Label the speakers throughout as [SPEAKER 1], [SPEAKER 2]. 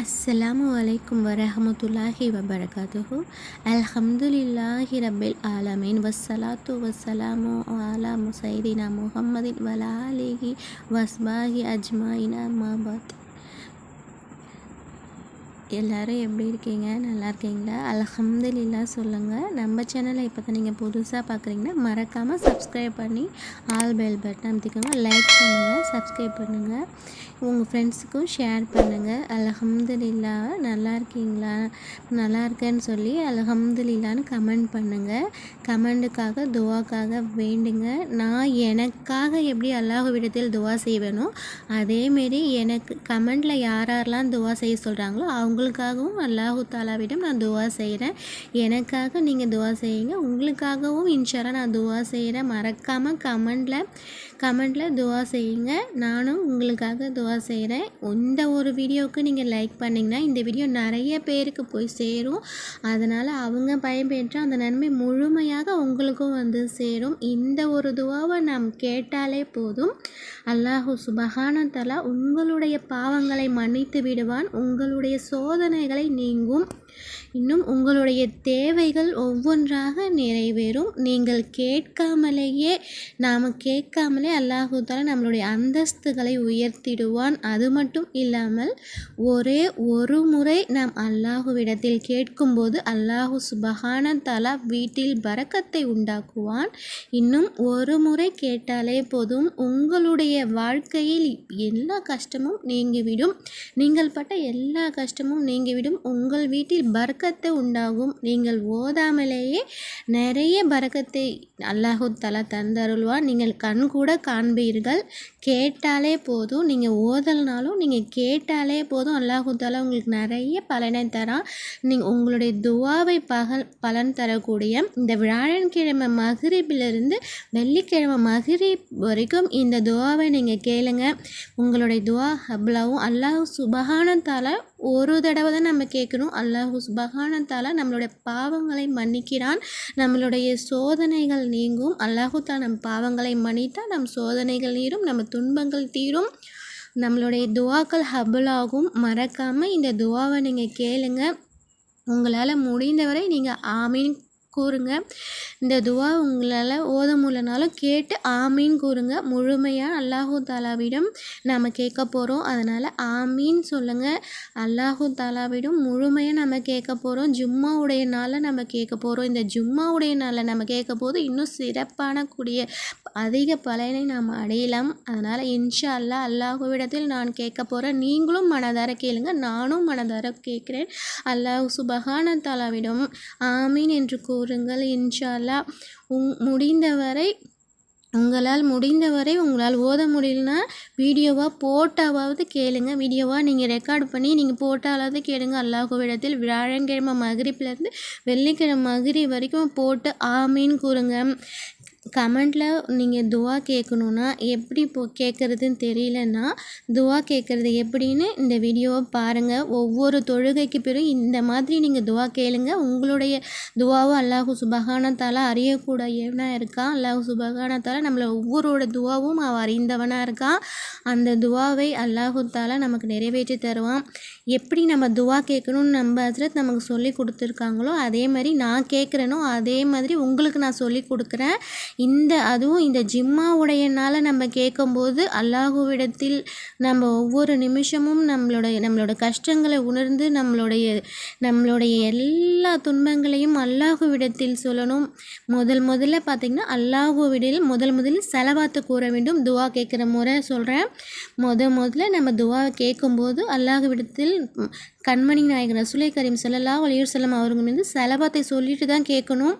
[SPEAKER 1] அஸ்ஸலாமு அலைக்கும் வரஹமத்துல்லாஹி வபரகாத்துஹு அல்ஹம்துலில்லாஹி ரபில் ஆலமீன் வஸ்ஸலாத்து வஸ்ஸலாமு ஆலா முசைதினா முகம்மதின் வலாலிஹி வஸ்பாஹி அஜ்மாயினா மாபாத் எல்லோரும் எப்படி இருக்கீங்க நல்லா இருக்கீங்களா அலஹம்துலில்லா சொல்லுங்கள் நம்ம சேனலை இப்போ தான் நீங்கள் புதுசாக பார்க்குறீங்கன்னா மறக்காமல் சப்ஸ்கிரைப் பண்ணி ஆல் பெல் பட்டன் அமைத்திக்கோங்க லைக் பண்ணுங்கள் சப்ஸ்கிரைப் பண்ணுங்கள் உங்கள் ஃப்ரெண்ட்ஸுக்கும் ஷேர் பண்ணுங்கள் அலஹம்துலில்லா நல்லா இருக்கீங்களா நல்லா இருக்கேன்னு சொல்லி அலஹம்துலில்லான்னு கமெண்ட் பண்ணுங்கள் கமெண்ட்டுக்காக துவாக்காக வேண்டுங்க நான் எனக்காக எப்படி விடத்தில் துவா செய்வேனோ அதேமாரி எனக்கு கமெண்டில் யார் யாரெல்லாம் துவா செய்ய சொல்கிறாங்களோ அவங்க உங்களுக்காகவும் அல்லாஹு தாலாவிடம் நான் துவா செய்கிறேன் எனக்காக நீங்கள் துவா செய்யுங்க உங்களுக்காகவும் இன்ஷாராக நான் துவா செய்கிறேன் மறக்காமல் கமெண்டில் கமெண்டில் துவா செய்யுங்க நானும் உங்களுக்காக துவா செய்கிறேன் இந்த ஒரு வீடியோவுக்கு நீங்கள் லைக் பண்ணிங்கன்னா இந்த வீடியோ நிறைய பேருக்கு போய் சேரும் அதனால் அவங்க பயன்பெற்ற அந்த நன்மை முழுமையாக உங்களுக்கும் வந்து சேரும் இந்த ஒரு துவாவை நாம் கேட்டாலே போதும் அல்லாஹு சுபஹானத்தலா உங்களுடைய பாவங்களை மன்னித்து விடுவான் உங்களுடைய சோதனைகளை நீங்கும் இன்னும் உங்களுடைய தேவைகள் ஒவ்வொன்றாக நிறைவேறும் நீங்கள் கேட்காமலேயே நாம் கேட்காமலே அல்லாஹூத்தால நம்மளுடைய அந்தஸ்துகளை உயர்த்திடுவான் அது மட்டும் இல்லாமல் ஒரே ஒரு முறை நாம் அல்லாஹுவிடத்தில் கேட்கும்போது அல்லாஹு சுபகான தலா வீட்டில் பறக்கத்தை உண்டாக்குவான் இன்னும் ஒரு முறை கேட்டாலே போதும் உங்களுடைய வாழ்க்கையில் எல்லா கஷ்டமும் நீங்கிவிடும் நீங்கள் பட்ட எல்லா கஷ்டமும் நீங்கிவிடும் உங்கள் வீட்டில் பறக்க பறக்கத்தை உண்டாகும் நீங்கள் ஓதாமலேயே நிறைய பரக்கத்தை அல்லாஹு தலா தந்தருள்வார் நீங்கள் கண் கூட காண்பீர்கள் கேட்டாலே போதும் நீங்கள் ஓதல்னாலும் நீங்கள் கேட்டாலே போதும் அல்லாஹு தலா உங்களுக்கு நிறைய பலனை தரான் நீங்கள் உங்களுடைய துவாவை பகல் பலன் தரக்கூடிய இந்த வியாழன்கிழமை மகிரிப்பிலிருந்து வெள்ளிக்கிழமை மகிரிப் வரைக்கும் இந்த துவாவை நீங்கள் கேளுங்க உங்களுடைய துவா ஹப்லாவும் அல்லாஹ் சுபஹானத்தால் ஒரு தடவை தான் நம்ம கேட்கணும் அல்லாஹு சுபஹ் மகானத்தால் நம்மளுடைய பாவங்களை மன்னிக்கிறான் நம்மளுடைய சோதனைகள் நீங்கும் அல்லாஹுத்தா நம் பாவங்களை மன்னித்தால் நம் சோதனைகள் நீரும் நம்ம துன்பங்கள் தீரும் நம்மளுடைய துவாக்கள் ஹபுலாகும் மறக்காமல் இந்த துவாவை நீங்கள் கேளுங்க உங்களால் முடிந்தவரை நீங்கள் ஆமீன் கூறுங்க இந்த துவா உங்களால் ஓத முடியலனாலும் கேட்டு ஆமீன் கூறுங்க முழுமையாக அல்லாஹூ தாலாவிடம் நாம் கேட்க போகிறோம் அதனால் ஆமீன் சொல்லுங்கள் அல்லாஹூ தாலாவிடம் முழுமையாக நம்ம கேட்க போகிறோம் ஜும்மாவுடைய நாளில் நம்ம கேட்க போகிறோம் இந்த ஜும்மாவுடைய நாளில் நம்ம கேட்க போது இன்னும் சிறப்பான கூடிய அதிக பலனை நாம் அடையலாம் அதனால் இன்ஷா அல்லா அல்லாஹுவிடத்தில் நான் கேட்க போகிறேன் நீங்களும் மனதார கேளுங்க நானும் மனதார கேட்குறேன் அல்லாஹ் சுபகான தாலாவிடம் ஆமீன் என்று கூ கூறுங்கள் இன்ஷால்லா உங் முடிந்தவரை உங்களால் முடிந்தவரை உங்களால் ஓத முடியலனா வீடியோவாக போட்டாவது கேளுங்க வீடியோவாக நீங்கள் ரெக்கார்ட் பண்ணி நீங்கள் போட்டாலாவது கேளுங்க அல்லாஹுவிடத்தில் வியாழக்கிழமை மகிரிப்பிலேருந்து வெள்ளிக்கிழமை மகிரி வரைக்கும் போட்டு ஆமீன் கூறுங்க கமெண்ட்டில் நீங்கள் துவா கேட்கணுன்னா எப்படி போ கேட்குறதுன்னு தெரியலன்னா துவா கேட்குறது எப்படின்னு இந்த வீடியோவை பாருங்கள் ஒவ்வொரு தொழுகைக்கு பிறகு இந்த மாதிரி நீங்கள் துவா கேளுங்க உங்களுடைய துவாவும் அல்லாஹு சுபகானத்தால் அறியக்கூடியவனாக இருக்கான் அல்லாஹு சுபகானத்தால் நம்மளை ஒவ்வொருவோட துவாவும் அவன் அறிந்தவனாக இருக்கான் அந்த துவாவை அல்லாஹு தாலா நமக்கு நிறைவேற்றி தருவான் எப்படி நம்ம துவா கேட்கணும்னு நம்ம அதில் நமக்கு சொல்லி கொடுத்துருக்காங்களோ அதே மாதிரி நான் கேட்குறேனோ அதே மாதிரி உங்களுக்கு நான் சொல்லி கொடுக்குறேன் இந்த அதுவும் இந்த ஜிம்மாவுடைய நாள் நம்ம கேட்கும்போது அல்லாஹுவிடத்தில் நம்ம ஒவ்வொரு நிமிஷமும் நம்மளுடைய நம்மளோட கஷ்டங்களை உணர்ந்து நம்மளுடைய நம்மளுடைய எல்லா துன்பங்களையும் அல்லாஹுவிடத்தில் சொல்லணும் முதல் முதல்ல பார்த்திங்கன்னா அல்லாஹுவிடில் முதல் முதலில் செலவாத்து கூற வேண்டும் துவா கேட்குற முறை சொல்கிறேன் முத முதல்ல நம்ம துவா கேட்கும்போது அல்லாஹுவிடத்தில் கண்மணி நாயகன் ரசுலை கரீம் செல்லல்லா வலியூர் செல்லம் அவருங்க வந்து செலபாத்தை சொல்லிட்டு தான் கேட்கணும்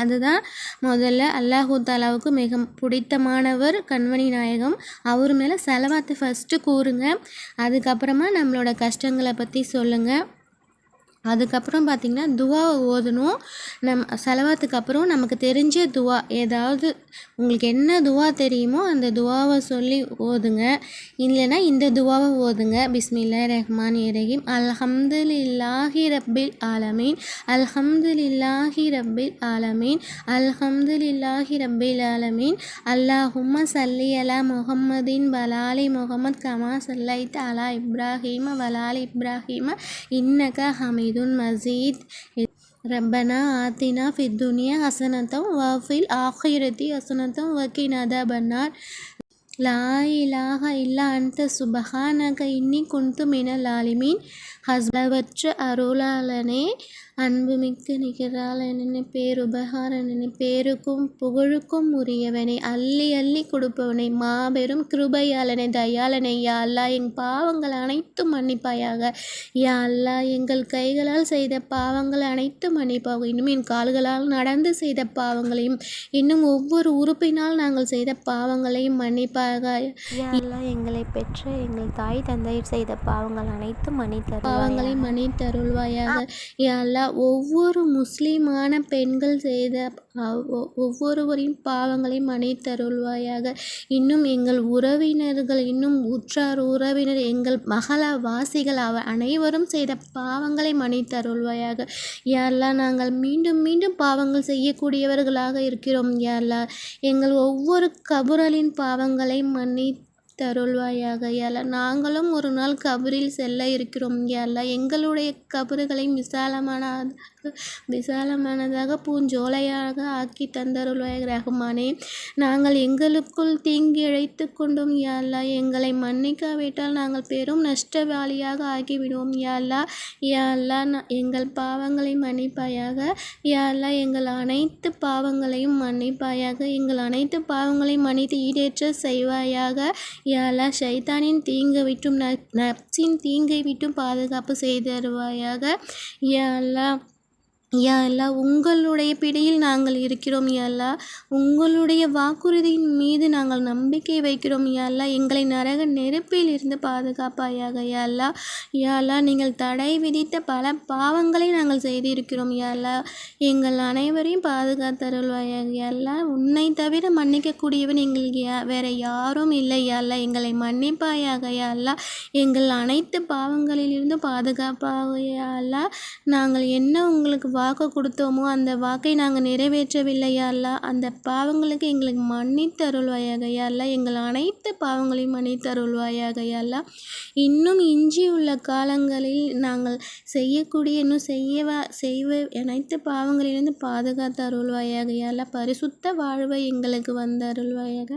[SPEAKER 1] அதுதான் முதல்ல அல்லாஹூ தாலாவுக்கு மிக பிடித்தமானவர் கண்மணி நாயகம் அவர் மேலே செலவாத்தை ஃபஸ்ட்டு கூறுங்க அதுக்கப்புறமா நம்மளோட கஷ்டங்களை பற்றி சொல்லுங்கள் அதுக்கப்புறம் பார்த்திங்கன்னா துவா ஓதணும் நம் செலவாத்துக்கு அப்புறம் நமக்கு தெரிஞ்ச துவா ஏதாவது உங்களுக்கு என்ன துவா தெரியுமோ அந்த துவாவை சொல்லி ஓதுங்க இல்லைனா இந்த துவாவை ஓதுங்க பிஸ்மில்லா ரஹ்மான் இரஹிம் அல்ஹம்து லில்லாஹி ரப்பில் ஆலமீன் அல்ஹம்து ரப்பில் ஆலமீன் அல்ஹம்து ரப்பில் ஆலமீன் அல்லாஹும்ம சல்லி அலா முகம்மதின் பலாலி முகமது கமா சல்லைத் அலா இப்ராஹிம வலாலி இப்ராஹிம இன்னக ஹமீதுன் மசீத் ரப்பனா ஆத்தினா ஃபித்துனியா ஹசனத்தம் வஃபில் ஃபில் ஆஹிரத்தி ஹசனத்தம் வக்கீன் பன்னார் லா இலாஹ இல்லா அன்த சுபஹானக இன்னி குந்து மினல் ஆலிமீன் அளவற்ற அருளாளனே அன்புமிக்க நிகராளனே பேருபகாரனே பேருக்கும் புகழுக்கும் உரியவனை அள்ளி அள்ளி கொடுப்பவனை மாபெரும் கிருபையாளனை தயாளனை யா அல்லா எங் பாவங்கள் அனைத்தும் மன்னிப்பாயாக யா அல்லா எங்கள் கைகளால் செய்த பாவங்கள் அனைத்தும் மன்னிப்பாகும் இன்னும் என் கால்களால் நடந்து செய்த பாவங்களையும் இன்னும் ஒவ்வொரு உறுப்பினால் நாங்கள் செய்த பாவங்களையும் மன்னிப்பாக யா எங்களை பெற்ற எங்கள் தாய் தந்தையர் செய்த பாவங்கள் அனைத்தும் மன்னித்தார் பாவங்களை மன்னித்தருள்வாயாக அல்லா ஒவ்வொரு முஸ்லீமான பெண்கள் செய்த ஒவ்வொருவரின் பாவங்களை மன்னித்தருள்வாயாக இன்னும் எங்கள் உறவினர்கள் இன்னும் உற்றார் உறவினர் எங்கள் மகள வாசிகள் அவ அனைவரும் செய்த பாவங்களை மன்னித்தருள்வாயாக யாரெல்லாம் நாங்கள் மீண்டும் மீண்டும் பாவங்கள் செய்யக்கூடியவர்களாக இருக்கிறோம் யாரெல்லாம் எங்கள் ஒவ்வொரு கபுரலின் பாவங்களை மன்னி தருள்வாயாக யால நாங்களும் ஒரு நாள் கபரில் செல்ல இருக்கிறோம் யால எங்களுடைய கபறுகளை விசாலமான விசாலமானதாக பூஞ்சோலையாக ஆக்கி தந்தருள்வாயாக ரகுமானே நாங்கள் எங்களுக்குள் தீங்கி இழைத்து கொண்டோம் யாழ்லா எங்களை மன்னிக்காவிட்டால் நாங்கள் பெரும் நஷ்டவாளியாக ஆகிவிடுவோம் யாழ்லா யாழ்லா எங்கள் பாவங்களை மன்னிப்பாயாக யாழ்லா எங்கள் அனைத்து பாவங்களையும் மன்னிப்பாயாக எங்கள் அனைத்து பாவங்களையும் மன்னித்து ஈடேற்ற செய்வாயாக யாலா ஷைதானின் தீங்கை விட்டும் நப்சின் தீங்கை விட்டும் பாதுகாப்பு செய்தருவாயாக யாலா யா அல்லா உங்களுடைய பிடியில் நாங்கள் இருக்கிறோம் யா உங்களுடைய வாக்குறுதியின் மீது நாங்கள் நம்பிக்கை வைக்கிறோம் யா அல்லா எங்களை நரக நெருப்பில் இருந்து பாதுகாப்பாயாக யா அல்லா யா அல்லா நீங்கள் தடை விதித்த பல பாவங்களை நாங்கள் செய்திருக்கிறோம் யா அல்லா எங்கள் அனைவரையும் பாதுகாத்தருள்வாயாக யா அல்லா உன்னை தவிர மன்னிக்கக்கூடியவன் எங்களுக்கு யா வேற யாரும் இல்லை யா எங்களை மன்னிப்பாயாக யா அல்லா எங்கள் அனைத்து பாவங்களிலிருந்தும் பாதுகாப்பாக யா நாங்கள் என்ன உங்களுக்கு வாக்கு கொடுத்தோமோ அந்த வாக்கை நாங்கள் நிறைவேற்றவில்லையா அல்லா அந்த பாவங்களுக்கு எங்களுக்கு மன்னித்தருள்வாயாக அல்ல எங்கள் அனைத்து பாவங்களையும் மன்னித்தருள்வாயாக அல்ல இன்னும் இஞ்சி உள்ள காலங்களில் நாங்கள் செய்யக்கூடிய இன்னும் செய்யவா செய்வ அனைத்து பாவங்களிலிருந்து பாதுகாத்து அருள்வாயாக அல்ல பரிசுத்த வாழ்வை எங்களுக்கு வந்த அருள்வாயாக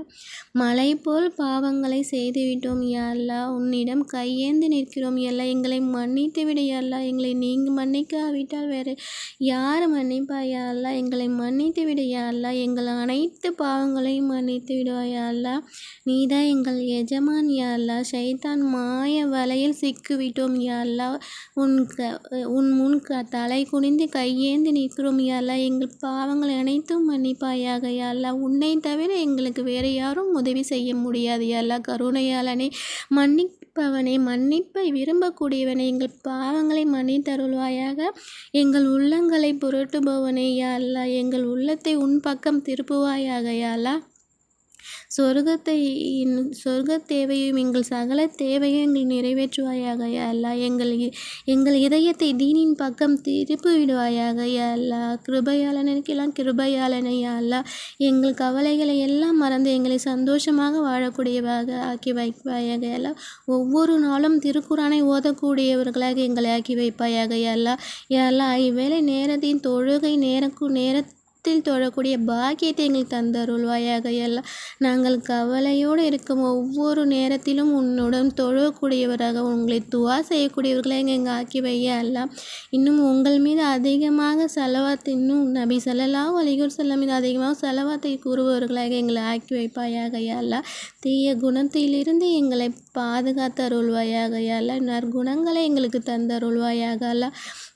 [SPEAKER 1] மலை போல் பாவங்களை செய்துவிட்டோம் யா உன்னிடம் கையேந்து நிற்கிறோம் எல்லாம் எங்களை மன்னித்து விட அல்லா எங்களை நீங்கள் மன்னிக்காவிட்டால் வேறு யார் மன்னிப்பா யா எங்களை மன்னித்து விட யா எங்கள் அனைத்து பாவங்களையும் மன்னித்து விடுவா யா அல்லா நீதான் எங்கள் எஜமான் யா சைத்தான் மாய வலையில் சிக்கிவிட்டோம் யா உன் க உன் முன் க தலை குனிந்து கையேந்து நிற்கிறோம் யா எங்கள் பாவங்கள் அனைத்தும் மன்னிப்பாயாக யா உன்னை தவிர எங்களுக்கு வேறு யாரும் உதவி செய்ய முடியாது யா அல்லா கருணையாளனே மன்னி மன்னிப்பவனே மன்னிப்பை விரும்பக்கூடியவனே எங்கள் பாவங்களை மன்னித்தருள்வாயாக எங்கள் உள்ளங்களை புரட்டுபவனே யா எங்கள் உள்ளத்தை உன் பக்கம் திருப்புவாயாக யா சொர்க்கத்தை சொர்க்க தேவையும் எங்கள் சகல தேவையும் எங்கள் நிறைவேற்றுவாயாக அல்லா எங்கள் எங்கள் இதயத்தை தீனின் பக்கம் திருப்பி விடுவாயாக அல்லா கிருபையாளனுக்கெல்லாம் கிருபையாளனை அல்லா எங்கள் கவலைகளை எல்லாம் மறந்து எங்களை சந்தோஷமாக வாழக்கூடியவாக ஆக்கி வைப்பாயாக அல்லா ஒவ்வொரு நாளும் திருக்குறானை ஓதக்கூடியவர்களாக எங்களை ஆக்கி வைப்பாயாக யா அல்லா ஐவேளை இவ்வேளை நேரத்தின் தொழுகை நேரக்கு நேர வானத்தில் தொழக்கூடிய பாக்கியத்தை எங்களுக்கு தந்தருள்வாயாக எல்லாம் நாங்கள் கவலையோடு இருக்கும் ஒவ்வொரு நேரத்திலும் உன்னுடன் தொழக்கூடியவராக உங்களை துவா செய்யக்கூடியவர்களை எங்கள் ஆக்கி வைய எல்லாம் இன்னும் உங்கள் மீது அதிகமாக செலவாத்து இன்னும் நபி செல்லலாம் வலிகூர் செல்ல மீது அதிகமாக செலவாத்தை கூறுபவர்களாக எங்களை ஆக்கி வைப்பாயாக எல்லாம் தீய குணத்திலிருந்து எங்களை பாதுகாத்த அருள்வாயாக யாழ்லா நற்குணங்களை எங்களுக்கு தந்தருள்வாயாக அல்லா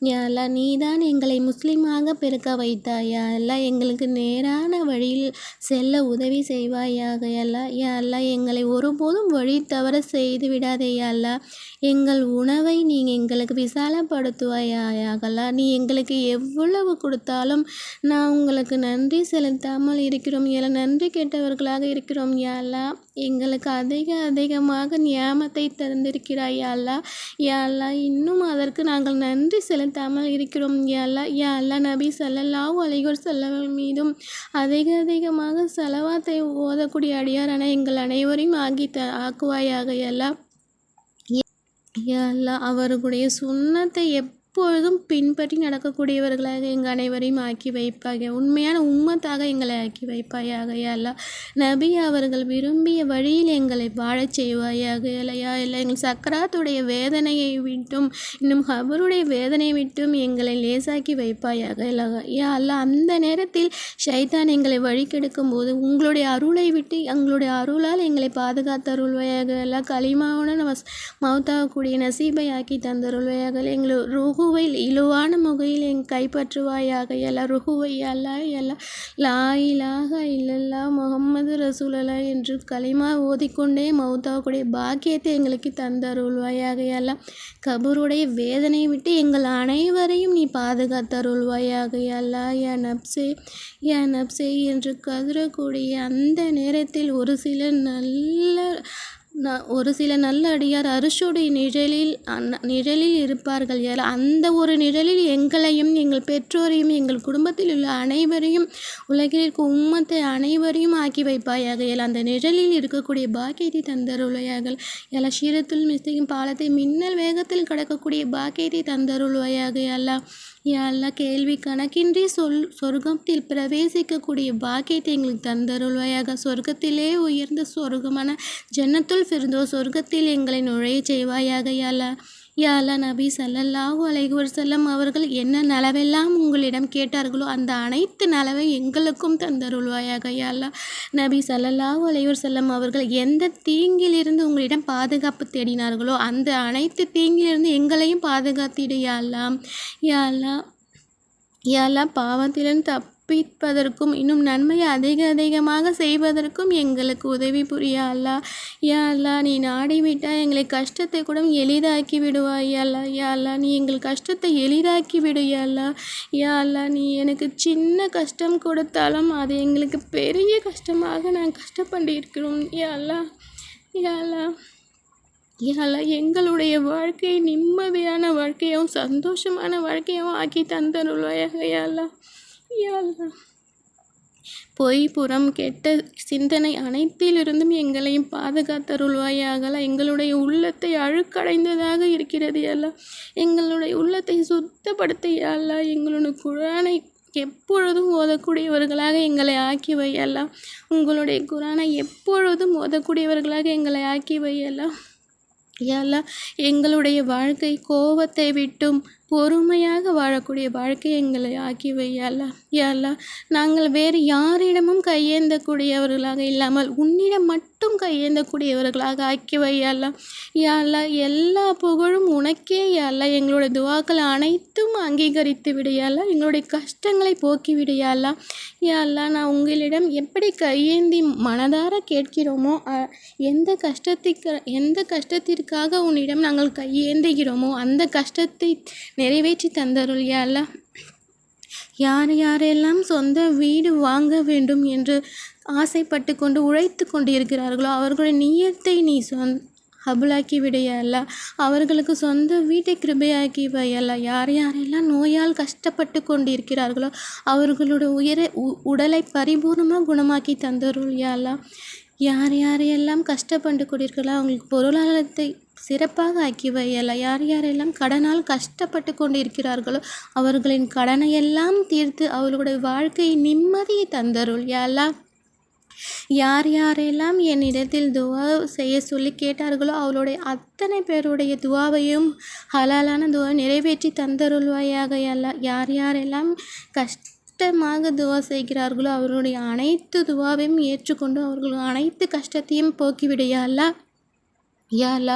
[SPEAKER 1] நீ நீதான் எங்களை முஸ்லீமாக பெருக்க வைத்தாயா அல்லா எங்களுக்கு நேரான வழியில் செல்ல உதவி செய்வாயாக அல்லா யாழ்லா எங்களை ஒருபோதும் வழி தவற செய்து விடாதேயா அல்லா எங்கள் உணவை நீ எங்களுக்கு விசாலப்படுத்துவாயாக நீ எங்களுக்கு எவ்வளவு கொடுத்தாலும் நான் உங்களுக்கு நன்றி செலுத்தாமல் இருக்கிறோம் எல்லாம் நன்றி கேட்டவர்களாக இருக்கிறோம் யாழ்லா எங்களுக்கு அதிக அதிகமாக நியாமத்தை தந்திருக்கிறாய் யாழ்லா யாழ்லா இன்னும் அதற்கு நாங்கள் நன்றி செலுத்தாமல் இருக்கிறோம் யாழ்லா யாழ்லா நபி சல்லல்லாஹூ அலிகோர் செல்லவர்கள் மீதும் அதிக அதிகமாக செலவாத்தை ஓதக்கூடிய அடியாரான எங்கள் அனைவரையும் ஆகி த ஆக்குவாயாக எல்லாம் யா அல்லா அவர்களுடைய சுண்ணத்தை எப் எப்பொழுதும் பின்பற்றி நடக்கக்கூடியவர்களாக எங்கள் அனைவரையும் ஆக்கி வைப்பாக உண்மையான உம்மத்தாக எங்களை ஆக்கி வைப்பாயாக அல்லா நபி அவர்கள் விரும்பிய வழியில் எங்களை வாழச் செய்வாயாக இல்லையா இல்லை எங்கள் சக்கராத்துடைய வேதனையை விட்டும் இன்னும் ஹபருடைய வேதனையை விட்டும் எங்களை லேசாக்கி வைப்பாயாக இல்லையா யா அல்லா அந்த நேரத்தில் ஷைதான் எங்களை வழி கெடுக்கும் போது உங்களுடைய அருளை விட்டு எங்களுடைய அருளால் எங்களை பாதுகாத்து அருள்வையாக எல்லாம் களிமாவுடன் மௌத்தாகக்கூடிய நசீபை ஆக்கி தந்தருள்வையாக எங்களை ரூஹு ருஹுவை இழுவான முகையில் என் கைப்பற்றுவாயாக எல்லா ருஹுவை அல்லா எல்லா லா இலாக இல்லல்லா முகம்மது ரசூலல்லா என்று கலிமா ஓதிக்கொண்டே மௌத்தாவுடைய பாக்கியத்தை எங்களுக்கு தந்தருள்வாயாக எல்லாம் கபூருடைய வேதனையை விட்டு எங்கள் அனைவரையும் நீ பாதுகாத்தருள்வாயாக அல்லா என் நப்சே என் நப்சே என்று கதறக்கூடிய அந்த நேரத்தில் ஒரு சில நல்ல ஒரு சில நல்ல அடியார் அரிசுடைய நிழலில் நிழலில் இருப்பார்கள் யார் அந்த ஒரு நிழலில் எங்களையும் எங்கள் பெற்றோரையும் எங்கள் குடும்பத்தில் உள்ள அனைவரையும் உலகிற்கு உம்மத்தை அனைவரையும் ஆக்கி வைப்பாயாக இயல் அந்த நிழலில் இருக்கக்கூடிய பாக்கியத்தை தந்தருளையாகல் எல்லா ஷீரத்துள் மிஸ்தையும் பாலத்தை மின்னல் வேகத்தில் கிடக்கக்கூடிய பாக்கியத்தை தந்தருள்வையாக எல்லா யாழ்லா கேள்வி கணக்கின்றி சொல் சொர்க்கத்தில் பிரவேசிக்கக்கூடிய பாக்கியத்தை எங்களுக்கு தந்தருள்வாயாக சொர்க்கத்திலே உயர்ந்த சொர்க்கமான ஜன்னத்துள் ஃபிர்தோ சொர்க்கத்தில் எங்களை நுழைய செய்வாயாக யாழ யாலா நபி சல்லல்லாஹு அலைகுவர் செல்லம் அவர்கள் என்ன நலவெல்லாம் உங்களிடம் கேட்டார்களோ அந்த அனைத்து நலவை எங்களுக்கும் தந்தருள்வாயாக யாலா நபி சல்லல்லாஹு அலைவர் செல்லம் அவர்கள் எந்த தீங்கிலிருந்து உங்களிடம் பாதுகாப்பு தேடினார்களோ அந்த அனைத்து தீங்கிலிருந்து எங்களையும் பாதுகாத்திடு யாலா யாலா யாலா பாவத்திலிருந்து தப் கற்பிப்பதற்கும் இன்னும் நன்மையை அதிக அதிகமாக செய்வதற்கும் எங்களுக்கு உதவி புரியா அல்லா யா அல்லா நீ நாடிவிட்டால் எங்களை கஷ்டத்தை கூட எளிதாக்கி விடுவாய் யாழ்லா யா அல்லா நீ எங்கள் கஷ்டத்தை எளிதாக்கி விடுயா யாழ்லா யா அல்லா நீ எனக்கு சின்ன கஷ்டம் கொடுத்தாலும் அது எங்களுக்கு பெரிய கஷ்டமாக நான் கஷ்டப்பட்டு இருக்கிறோம் யா அல்லா யா அல்லா யாழா எங்களுடைய வாழ்க்கையை நிம்மதியான வாழ்க்கையும் சந்தோஷமான வாழ்க்கையாகவும் ஆக்கி தந்தருள்வாயாக யாழ்லா பொய் புறம் கெட்ட சிந்தனை அனைத்திலிருந்தும் எங்களையும் பாதுகாத்தருள்வாயாக எங்களுடைய உள்ளத்தை அழுக்கடைந்ததாக இருக்கிறது அல்ல எங்களுடைய உள்ளத்தை சுத்தப்படுத்த எங்களுடைய குரானை எப்பொழுதும் ஓதக்கூடியவர்களாக எங்களை ஆக்கி வையலாம் உங்களுடைய குரானை எப்பொழுதும் ஓதக்கூடியவர்களாக எங்களை ஆக்கி வையலாம் ஏலா எங்களுடைய வாழ்க்கை கோபத்தை விட்டும் பொறுமையாக வாழக்கூடிய வாழ்க்கை எங்களை ஆக்கி வையாலா யாலா நாங்கள் வேறு யாரிடமும் கையேந்தக்கூடியவர்களாக இல்லாமல் உன்னிடம் மட்டும் கையேந்தக்கூடியவர்களாக ஆக்கி வையாலா யாலா எல்லா புகழும் உனக்கே யாலா எங்களுடைய துவாக்கள் அனைத்தும் அங்கீகரித்து விடையாலா எங்களுடைய கஷ்டங்களை போக்கி விடையாலா யாலா நான் உங்களிடம் எப்படி கையேந்தி மனதார கேட்கிறோமோ எந்த கஷ்டத்திற்கு எந்த கஷ்டத்திற்காக உன்னிடம் நாங்கள் கையேந்துகிறோமோ அந்த கஷ்டத்தை நிறைவேற்றி தந்தருளியா அல்லா யார் யாரெல்லாம் சொந்த வீடு வாங்க வேண்டும் என்று ஆசைப்பட்டு கொண்டு உழைத்து கொண்டு இருக்கிறார்களோ அவர்களுடைய நீயத்தை நீ சொந் ஹபுலாக்கி விடையல்ல அவர்களுக்கு சொந்த வீட்டை கிருபையாக்கி வையல்ல யார் யாரெல்லாம் நோயால் கஷ்டப்பட்டு கொண்டு இருக்கிறார்களோ அவர்களோட உயிரை உடலை பரிபூர்ணமாக குணமாக்கி தந்தருள் யார் யாரையெல்லாம் கஷ்டப்பட்டு கொண்டிருக்கலாம் அவங்களுக்கு பொருளாதாரத்தை சிறப்பாக ஆக்கி வையல யார் யாரெல்லாம் கடனால் கஷ்டப்பட்டு கொண்டு இருக்கிறார்களோ அவர்களின் கடனையெல்லாம் தீர்த்து அவர்களுடைய வாழ்க்கையை நிம்மதியை தந்தருள் யாரெல்லாம் யார் யாரெல்லாம் என்னிடத்தில் துவா செய்ய சொல்லி கேட்டார்களோ அவளுடைய அத்தனை பேருடைய துவாவையும் ஹலாலான துவா நிறைவேற்றி தந்தருள்வாயாக எல்லா யார் யாரெல்லாம் கஷ்டமாக துவா செய்கிறார்களோ அவர்களுடைய அனைத்து துவாவையும் ஏற்றுக்கொண்டு அவர்கள் அனைத்து கஷ்டத்தையும் போக்கிவிடையா யாலா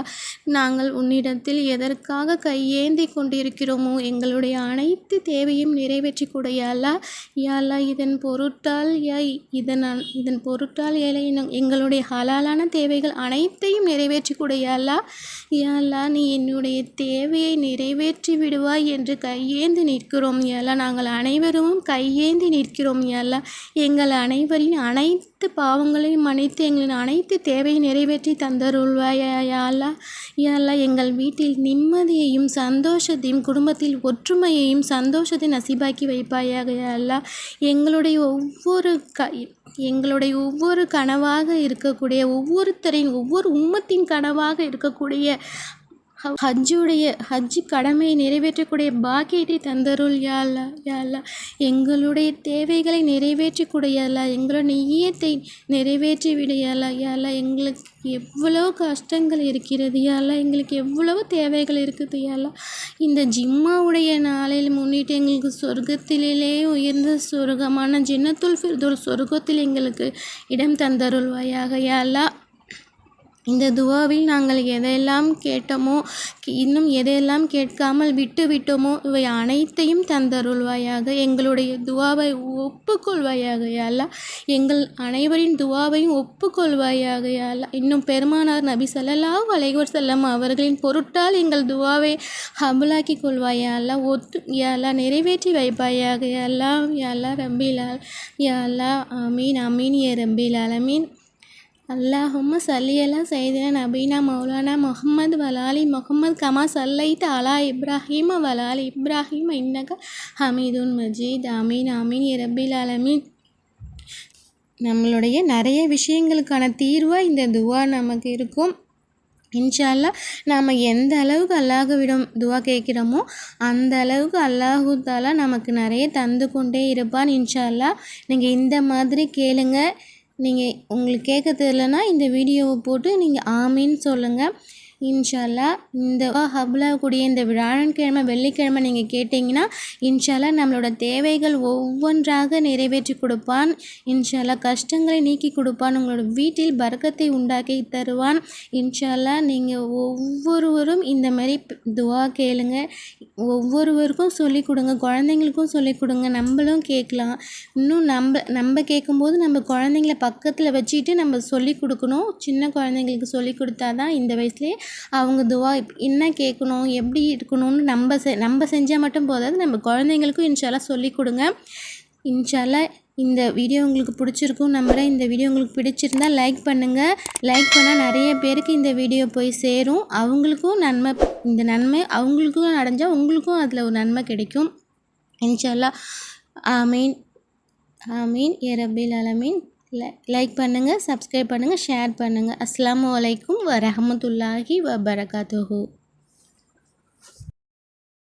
[SPEAKER 1] நாங்கள் உன்னிடத்தில் எதற்காக கையேந்தி கொண்டிருக்கிறோமோ எங்களுடைய அனைத்து தேவையும் நிறைவேற்றி கூட யாலா யாலா இதன் பொருட்டால் யா இதன் இதன் பொருட்டால் ஏழை எங்களுடைய ஹலாலான தேவைகள் அனைத்தையும் நிறைவேற்றி கூட யாலா யாலா நீ என்னுடைய தேவையை நிறைவேற்றி விடுவாய் என்று கையேந்தி நிற்கிறோம் யாலா நாங்கள் அனைவரும் கையேந்தி நிற்கிறோம் யாலா எங்கள் அனைவரின் அனைத்து அனைத்து பாவங்களையும் மன்னித்து எங்களின் அனைத்து தேவையை நிறைவேற்றி தந்தருள்வாயால யால எங்கள் வீட்டில் நிம்மதியையும் சந்தோஷத்தையும் குடும்பத்தில் ஒற்றுமையையும் சந்தோஷத்தை நசிபாக்கி வைப்பாயாக அல்லா எங்களுடைய ஒவ்வொரு க எங்களுடைய ஒவ்வொரு கனவாக இருக்கக்கூடிய ஒவ்வொருத்தரின் ஒவ்வொரு உம்மத்தின் கனவாக இருக்கக்கூடிய ஹஜ்ஜுடைய ஹஜ்ஜு கடமையை நிறைவேற்றக்கூடிய பாக்கியத்தை தந்தருள் யாழ்லா யாழ்லா எங்களுடைய தேவைகளை நிறைவேற்றக்கூடியலா எங்களோட நெய்யத்தை நிறைவேற்றி விடையாளா யாழ்லா எங்களுக்கு எவ்வளோ கஷ்டங்கள் இருக்கிறது யாழ்லா எங்களுக்கு எவ்வளவு தேவைகள் இருக்குது யாழ்லா இந்த ஜிம்மாவுடைய நாளில் முன்னிட்டு எங்களுக்கு சொர்க்கத்திலே உயர்ந்த சொர்க்கமான ஜின்னத்துல் ஃபிர்தோர் சொர்க்கத்தில் எங்களுக்கு இடம் தந்தருள்வாயாக யாழ்லா இந்த துவாவில் நாங்கள் எதையெல்லாம் கேட்டோமோ இன்னும் எதையெல்லாம் கேட்காமல் விட்டு விட்டோமோ இவை அனைத்தையும் தந்தருள்வாயாக எங்களுடைய துவாவை ஒப்புக்கொள்வாயாக யாழ்லா எங்கள் அனைவரின் துவாவையும் ஒப்புக்கொள்வாயாக யாழ்லா இன்னும் பெருமானார் நபி சல்லா வளைவர் செல்லம் அவர்களின் பொருட்டால் எங்கள் துவாவை ஹபுலாக்கி கொள்வாயாலா ஒத்து யாழா நிறைவேற்றி வைப்பாயாக எல்லாம் யாழா ரம்பிலால் யாழா அமீன் அமீன் ஏ ரம்பிலால் அமீன் அல்லாஹும் சல்லியெல்லாம் சைதன நபீனா மௌலானா முகமது வலாலி முகமது கமா சல்லைத் அலா இப்ராஹிம வலாலி இப்ராஹிம இன்னக ஹமீதுன் மஜீத் அமீன் அமீன் இரபில் அலமீன் நம்மளுடைய நிறைய விஷயங்களுக்கான தீர்வாக இந்த துவா நமக்கு இருக்கும் இன்ஷால்லா நாம் எந்த அளவுக்கு அல்லாஹுவிடம் துவா கேட்குறோமோ அந்த அளவுக்கு அல்லாஹூ தாலா நமக்கு நிறைய தந்து கொண்டே இருப்பான் இன்ஷால்லா நீங்கள் இந்த மாதிரி கேளுங்கள் நீங்கள் உங்களுக்கு கேட்க தெரியலனா இந்த வீடியோவை போட்டு நீங்கள் ஆமின்னு சொல்லுங்கள் இன்ஷால்லா இந்த கூடிய இந்த வியாழன்கிழமை வெள்ளிக்கிழமை நீங்கள் கேட்டிங்கன்னா இன்ஷால்லா நம்மளோட தேவைகள் ஒவ்வொன்றாக நிறைவேற்றி கொடுப்பான் இன்ஷால்லா கஷ்டங்களை நீக்கி கொடுப்பான் உங்களோட வீட்டில் பர்க்கத்தை உண்டாக்கி தருவான் இன்ஷால்லா நீங்கள் ஒவ்வொருவரும் இந்த மாதிரி துவா கேளுங்க ஒவ்வொருவருக்கும் சொல்லிக் கொடுங்க குழந்தைங்களுக்கும் சொல்லிக் கொடுங்க நம்மளும் கேட்கலாம் இன்னும் நம்ம நம்ம கேட்கும்போது நம்ம குழந்தைங்கள பக்கத்தில் வச்சுட்டு நம்ம சொல்லிக் கொடுக்கணும் சின்ன குழந்தைங்களுக்கு சொல்லிக் கொடுத்தா தான் இந்த வயசுலேயே அவங்க துவா என்ன கேட்கணும் எப்படி இருக்கணும்னு நம்ம செ நம்ம செஞ்சால் மட்டும் போதாது நம்ம குழந்தைங்களுக்கும் இன்ஷாலாக சொல்லிக் கொடுங்க இன்ஷாலாக இந்த வீடியோ உங்களுக்கு பிடிச்சிருக்கும் நம்புகிறேன் இந்த வீடியோ உங்களுக்கு பிடிச்சிருந்தால் லைக் பண்ணுங்கள் லைக் பண்ணால் நிறைய பேருக்கு இந்த வீடியோ போய் சேரும் அவங்களுக்கும் நன்மை இந்த நன்மை அவங்களுக்கும் அடைஞ்சால் உங்களுக்கும் அதில் ஒரு நன்மை கிடைக்கும் இன்ஷாலா ஆமீன் ஆமீன் ஏ அலமீன் லைக் பண்ணுங்கள் சப்ஸ்கிரைப் பண்ணுங்கள் ஷேர் பண்ணுங்கள் அஸ்லாம் வலைக்கும் வ வபரகாத்துஹூ